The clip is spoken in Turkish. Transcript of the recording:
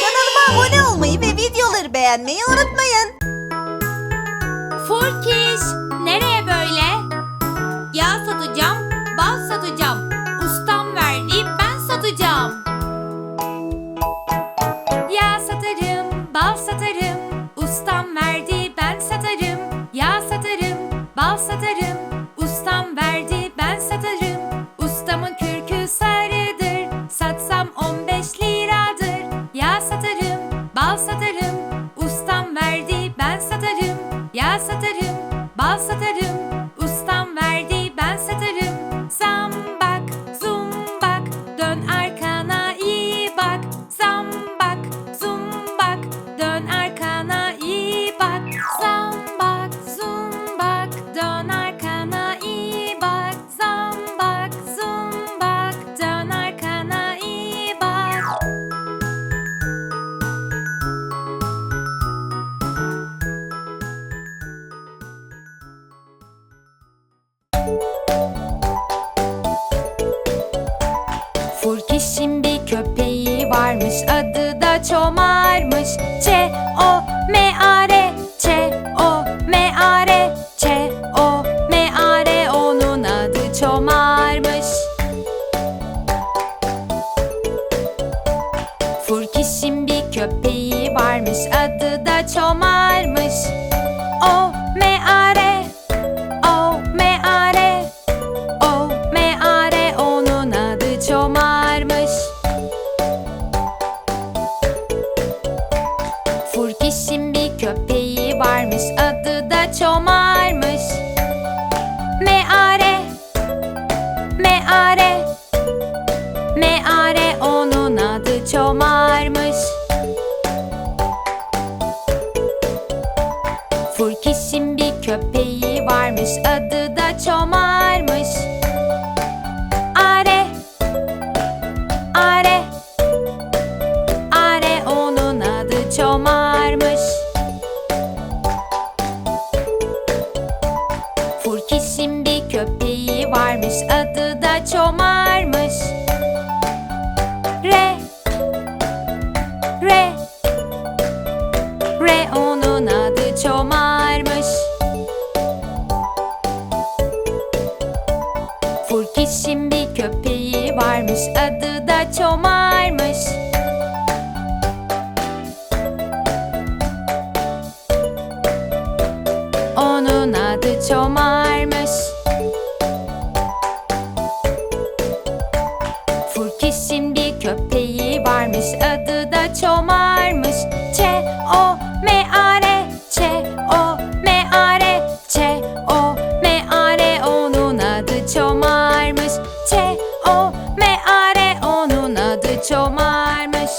Kanalıma abone olmayı ve videoları beğenmeyi unutmayın. Furkiş, nereye böyle? Yağ satacağım, bal satacağım. Ustam verdi, ben satacağım. Yağ satarım, bal satarım. Ustam verdi, ben satarım. Yağ satarım, bal satarım. Ustam verdi, ben satarım. Bal satarım. Çomar'mış. Ç O M A R Ç O M A R Ç O M A R onun adı Çomar'mış. Furkiş'in bir köpeği varmış adı da Çomar'mış köpeği varmış adı da Çomar'mış. Are Are Are onun adı Çomar'mış. Furkiş'in bir köpeği varmış adı da Çomar'mış Furkiş'in bir köpeği varmış adı da Çomar'mış. Onun adı Çomar'mış. Furkiş'in bir köpeği varmış adı da Çomar'mış çomarmış